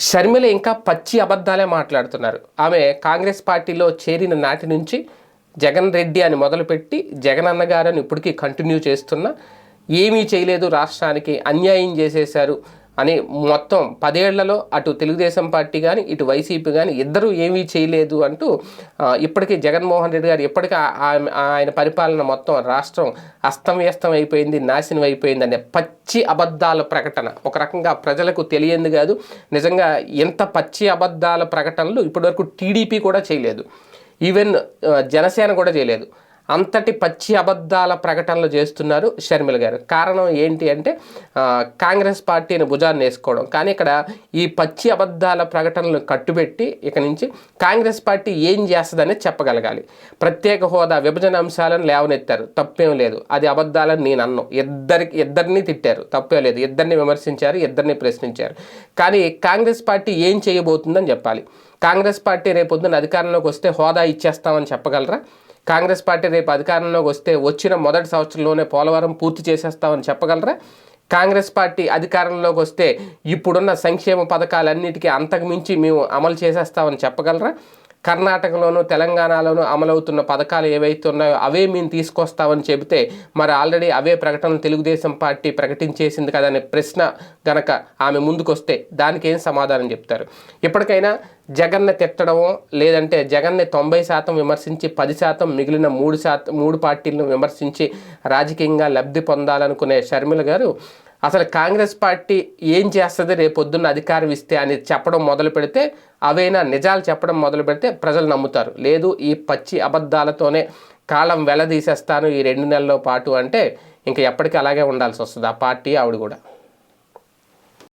షర్మిల ఇంకా పచ్చి అబద్ధాలే మాట్లాడుతున్నారు. ఆమె కాంగ్రెస్ పార్టీలో చేరిన నాటి నుంచి జగన్ రెడ్డి అని మొదలుపెట్టి జగన్ అన్నగారు అని ఇప్పటికీ కంటిన్యూ చేస్తున్న ఏమీ చేయలేదు రాష్ట్రానికి అన్యాయం చేసేశారు అని మొత్తం పదేళ్ళలో అటు తెలుగుదేశం పార్టీ కానీ ఇటు వైసీపీ కానీ ఇద్దరూ ఏమీ చేయలేదు అంటూ ఇప్పటికీ జగన్మోహన్ రెడ్డి గారు ఇప్పటికీ ఆయన పరిపాలన మొత్తం రాష్ట్రం అస్తవ్యస్తం అయిపోయింది నాశనం అయిపోయింది అనే పచ్చి అబద్ధాల ప్రకటన. ఒక రకంగా ప్రజలకు తెలియంది కాదు. నిజంగా ఎంత పచ్చి అబద్ధాల ప్రకటనలు ఇప్పటివరకు టీడీపీ కూడా చేయలేదు. ఈవెన్ జనసేన కూడా చేయలేదు. అంతటి పచ్చి అబద్ధాల ప్రకటనలు చేస్తున్నారు షర్మిల గారు. కారణం ఏంటి అంటే కాంగ్రెస్ పార్టీని భుజాన్ని వేసుకోవడం. కానీ ఇక్కడ ఈ పచ్చి అబద్ధాల ప్రకటనలు కట్టుబెట్టి ఇక నుంచి కాంగ్రెస్ పార్టీ ఏం చేస్తుందని చెప్పగలగాలి. ప్రత్యేక హోదా విభజన అంశాలను లేవనెత్తారు. తప్పేం లేదు. అది అబద్ధాలని నేను అన్ను. ఇద్దరికి ఇద్దరిని తిట్టారు. తప్పే లేదు. ఇద్దరిని విమర్శించారు ఇద్దరిని ప్రశ్నించారు. కానీ కాంగ్రెస్ పార్టీ ఏం చేయబోతుందని చెప్పాలి. కాంగ్రెస్ పార్టీ రేపొద్దున అధికారంలోకి వస్తే హోదా ఇచ్చేస్తామని చెప్పగలరా? కాంగ్రెస్ పార్టీ రేపు అధికారంలోకి వస్తే వచ్చిన మొదటి సంవత్సరంలోనే పోలవరం పూర్తి చేసేస్తామని చెప్పగలరా? కాంగ్రెస్ పార్టీ అధికారంలోకి వస్తే ఇప్పుడున్న సంక్షేమ పథకాలన్నిటికీ అంతకుమించి మేము అమలు చేసేస్తామని చెప్పగలరా? కర్ణాటకలోను తెలంగాణలోను అమలవుతున్న పథకాలు ఏవైతే ఉన్నాయో అవే మేము తీసుకొస్తామని చెబితే మరి ఆల్రెడీ అవే ప్రకటనలు తెలుగుదేశం పార్టీ ప్రకటించేసింది కదా అనే ప్రశ్న గనక ఆమె ముందుకొస్తే దానికి ఏం సమాధానం చెప్తారు? ఇప్పటికైనా జగన్ని తిట్టడమో లేదంటే జగన్ని తొంభై శాతం విమర్శించి పది శాతం మిగిలిన మూడు శాతం మూడు పార్టీలను విమర్శించి రాజకీయంగా లబ్ధి పొందాలనుకునే షర్మిల గారు అసలు కాంగ్రెస్ పార్టీ ఏం చేస్తుంది? రేపొద్దున్న అధికారం ఇస్తే అని చెప్పడం మొదలు పెడితే అవైనా నిజాలు చెప్పడం మొదలు పెడితే ప్రజలు నమ్ముతారు. లేదు ఈ పచ్చి అబద్ధాలతోనే కాలం వెలదీసేస్తాను ఈ రెండు నెలల పాటు అంటే ఇంకా ఎప్పటికీ అలాగే ఉండాల్సి వస్తుంది. ఆ పార్టీ ఆవిడ కూడా.